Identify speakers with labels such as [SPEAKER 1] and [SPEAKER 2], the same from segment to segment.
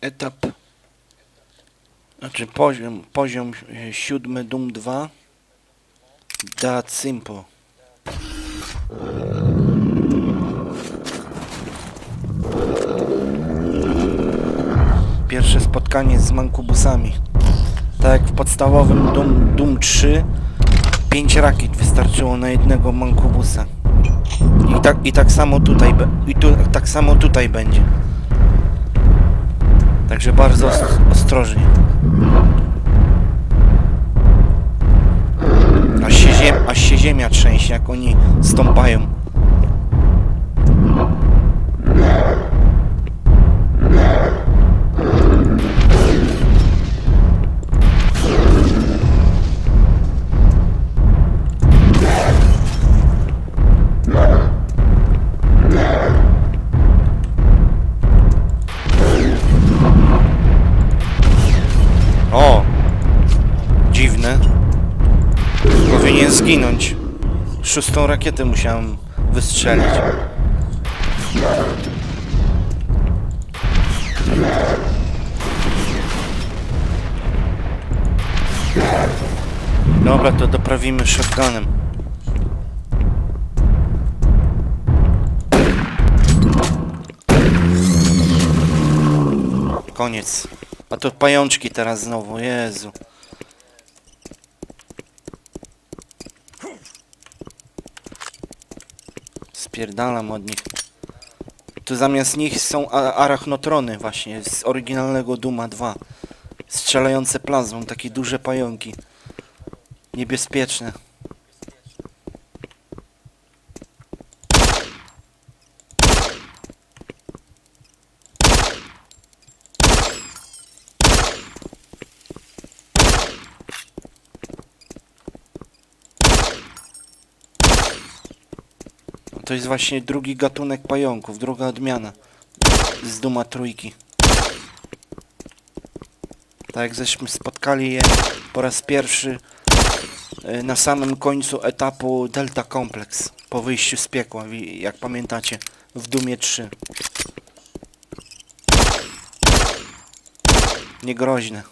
[SPEAKER 1] etap, znaczy poziom, poziom e, siódmy Doom 2 That Simple. Pierwsze spotkanie z mankubusami. Tak jak w podstawowym Doom, Doom 3 5 rakiet wystarczyło na jednego mankubusa. I tak, i tak samo tutaj i tu, tak samo tutaj będzie. Także bardzo os- ostrożnie. Aż się, ziem, aż się ziemia trzęsie, jak oni stąpają. Powinien zginąć. Szóstą rakietę musiałem wystrzelić. Dobra, to doprawimy shotgunem. Koniec. A to pajączki teraz znowu, Jezu. Spierdalam od nich. Tu zamiast nich są arachnotrony właśnie z oryginalnego Duma 2. Strzelające plazmą, takie duże pająki. Niebezpieczne. To jest właśnie drugi gatunek pająków, druga odmiana z Duma trójki. Tak jak żeśmy spotkali je po raz pierwszy y, na samym końcu etapu Delta Complex po wyjściu z piekła, jak pamiętacie, w Dumie 3. Niegroźne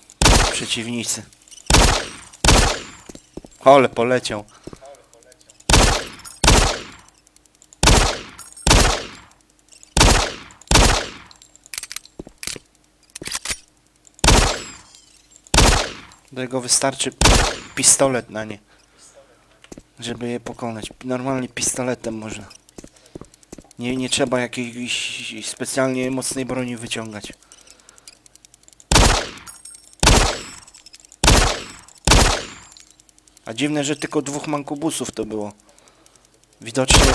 [SPEAKER 1] przeciwnicy. Ale poleciał. Do jego wystarczy pistolet na nie. Żeby je pokonać. Normalnie pistoletem można. Nie, nie trzeba jakiejś specjalnie mocnej broni wyciągać. A dziwne, że tylko dwóch mankubusów to było. Widocznie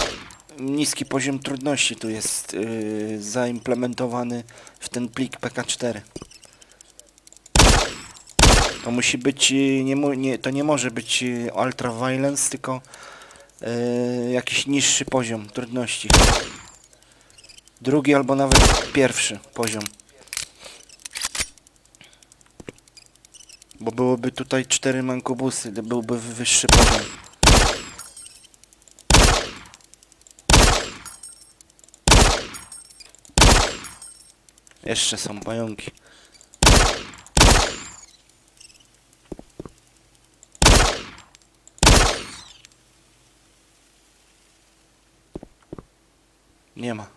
[SPEAKER 1] niski poziom trudności tu jest yy, zaimplementowany w ten plik PK4. To musi być, y, nie, nie, to nie może być y, Ultra Violence, tylko y, jakiś niższy poziom trudności. Drugi albo nawet pierwszy poziom. Bo byłoby tutaj cztery mankobusy, to byłby wy- wyższy poziom. Jeszcze są pająki. Nie ma.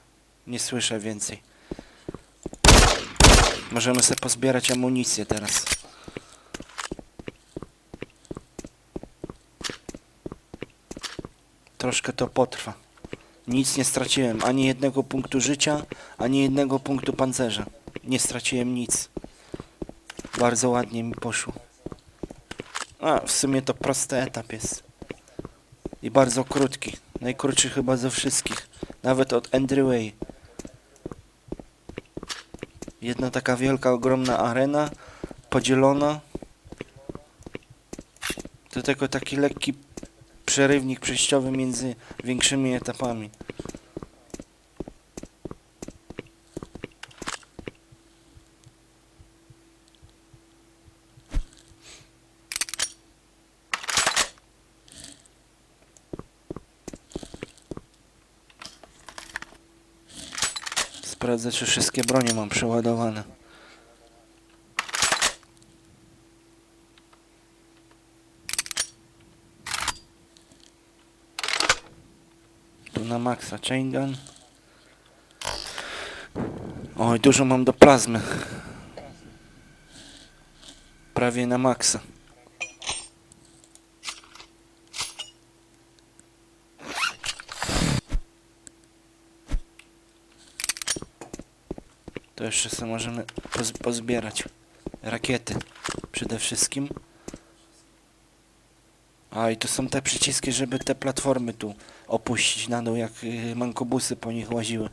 [SPEAKER 1] Nie słyszę więcej. Możemy sobie pozbierać amunicję teraz. Troszkę to potrwa. Nic nie straciłem. Ani jednego punktu życia, ani jednego punktu pancerza. Nie straciłem nic. Bardzo ładnie mi poszło. A, w sumie to prosty etap jest. I bardzo krótki. Najkrótszy chyba ze wszystkich. Nawet od Andrew Way. Jedna taka wielka, ogromna arena, podzielona. To tylko taki lekki przerywnik przejściowy między większymi etapami. Sprawdzę, czy wszystkie bronie mam przeładowane. Tu na maksa chain gun. Oj, dużo mam do plazmy. Prawie na maksa. To jeszcze sobie możemy poz pozbierać. Rakiety przede wszystkim. A i to są te przyciski, żeby te platformy tu opuścić na dół, jak y, mankobusy po nich łaziły.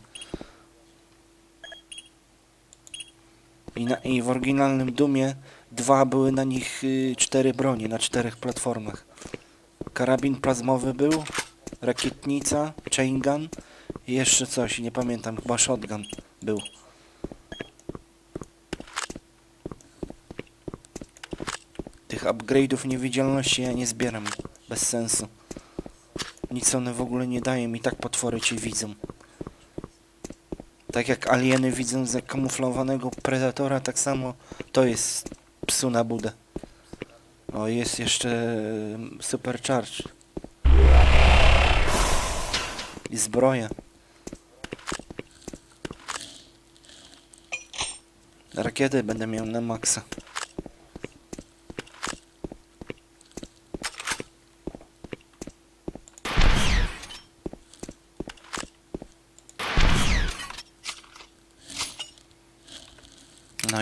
[SPEAKER 1] I, na, I w oryginalnym Dumie dwa były na nich y, cztery bronie, na czterech platformach. Karabin plazmowy był, rakietnica, chain gun i jeszcze coś, nie pamiętam, chyba shotgun był. Upgrade'ów niewidzialności ja nie zbieram. Bez sensu. Nic one w ogóle nie dają i tak potwory cię widzą. Tak jak alieny widzą zakamuflowanego predatora, tak samo to jest psu na budę. O, jest jeszcze supercharge. I zbroja. Rakiety będę miał na maksa.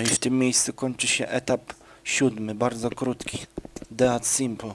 [SPEAKER 1] I w tym miejscu kończy się etap siódmy, bardzo krótki. Dead Simple.